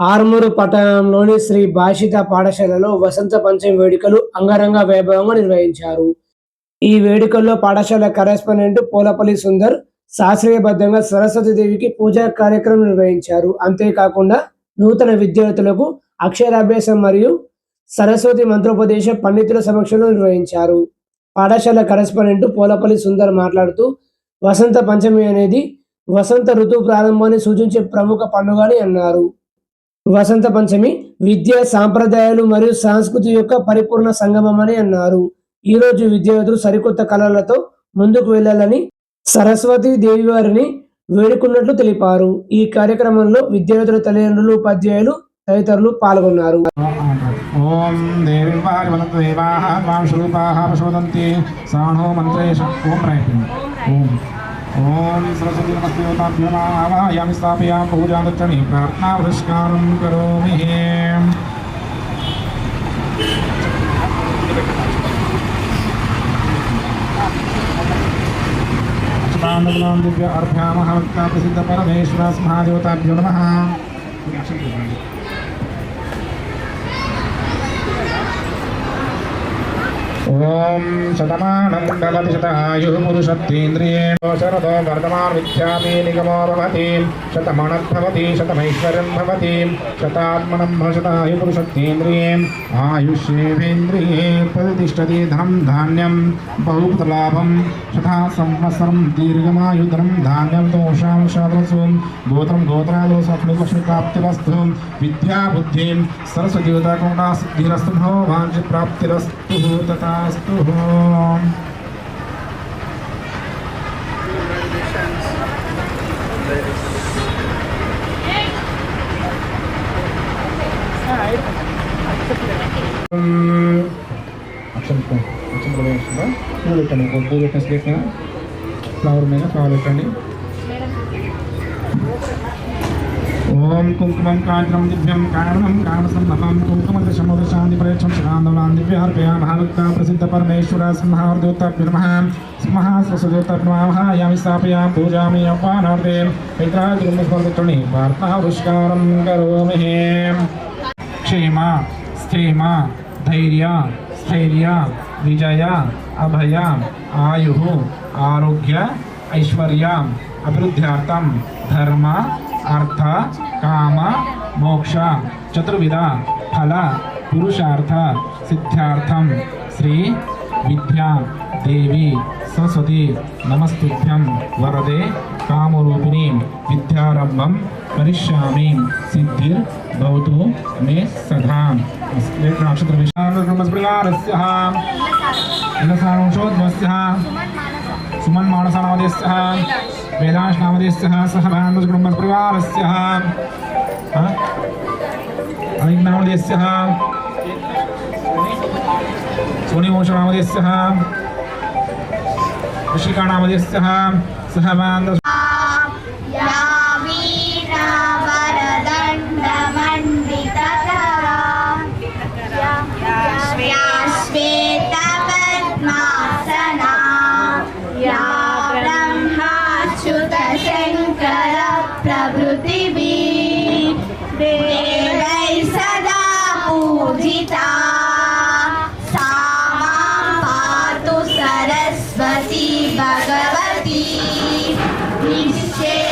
ఆర్మూరు పట్టణంలోని శ్రీ భాషిత పాఠశాలలో వసంత పంచమి వేడుకలు అంగరంగ వైభవంగా నిర్వహించారు. ఈ వేడుకల్లో పాఠశాల కరెస్పాండెంట్ పోలపల్లి సుందర్ శాస్త్రీయబద్ధంగా సరస్వతి దేవికి పూజా కార్యక్రమం నిర్వహించారు. అంతేకాకుండా నూతన విద్యార్థులకు అక్షరాభ్యాసం మరియు సరస్వతి మంత్రోపదేశ పండితుల సమక్షంలో నిర్వహించారు. పాఠశాల కరెస్పాండెంట్ పోలపల్లి సుందర్ మాట్లాడుతూ వసంత పంచమి అనేది వసంత ఋతువు ప్రారంభాన్ని సూచించే ప్రముఖ పండుగ అని అన్నారు. వసంత పంచమి విద్య సాంప్రదాయాలు మరియు సంస్కృతి యొక్క పరిపూర్ణ సంగమం అని అన్నారు. ఈరోజు విద్యార్థులు సరికొత్త కళలతో ముందుకు వెళ్ళాలని సరస్వతి దేవి వారిని వేడుకున్నట్లు తెలిపారు. ఈ కార్యక్రమంలో విద్యార్థుల తల్లిదండ్రులు ఉపాధ్యాయులు తదితరులు పాల్గొన్నారు. ఓం సాణో ఓం ప్రయత్నం ఓం. ఓం సరస్వతి నమస్కాభ్యో నామాయామి స్థాపయాం పూజాదర్శని ప్రార్థనా పురస్కారం కరోమి. దివ్య అర్భ్యామహ వక్త ప్రసిద్ధ పరమేశ్వర సింహాదేవతాభ్యో నమ. ओम शतमानं भवति शतायुः पुरुषत्वेन्द्रियेण शरदो वर्धमान् विद्यामे निगमो भवति शतमणद्भवति शतमैश्वर्यं भवति। शतात्मनं भवशतायु पुरुषत्वेन्द्रियेण आयुष्येवेन्द्रिये प्रतिष्ठति धनं धान्यं बहुप्रलाभं शता संवत्सरं दीर्घमायुधरं धान्यं, दोषां शादसु गोत्रं गोत्रादो सफलपशुप्राप्तिरस्तुं विद्या बुद्धिं गोत्रादोषप्राप्तिरस्तु विद्याबुद्धिं सरस्वतीवताकुण्डासिद्धिरस्तु भवभाञ्चिप्राप्तिरस्तु तथास्तु అక్షరం అక్షరం పూజ ఫ్లవర్ మీద ఫాలో పెట్టండి. ओम ॐ कुङ्कुमं काञ्चनमदिभ्यं कारणं कारणसम्भवं कुङ्कुमदशमोदशान्तिपरेक्षं प्रसिद्ध परमेश्वर प्रसिद्धपरमेश्वर सिंहार्दोताभ्युर्मः स्मः स्वसदोताभ्युमामः यामि स्थापया पूजामि यौवानार्दे पित्राजुर्मस्वर्दतृणि वार्तावृष्कारं करोमि क्षेम, स्थेम, धैर्य, स्थैर्य, विजय, अभय, आयु, आरोग्य, ऐश्वर्य अभिवृद्ध्यार्थम धर्म अर्थ, काम, मोक्ष, चतुर्विध, फल, पुरुषार्थ सिद्ध्यार्थम श्री विद्या देवी सरस्वती नमस्तुभ्यं वरदे कामरूपिणी विद्यारंभम करिष्यामी, सिद्धिर्भवतु मे सदा। नक्षत्रविषाणस्मृगारस्यः सुमन्मानसानामदयस्यः वेदाश्नामदेशः सः भानुजकुटुम्बपरिवारस्यः अलिङ्गनामदेशः सोनिवंशनामदेशः ऋषिकाणामदेशः सः मान्द Amém.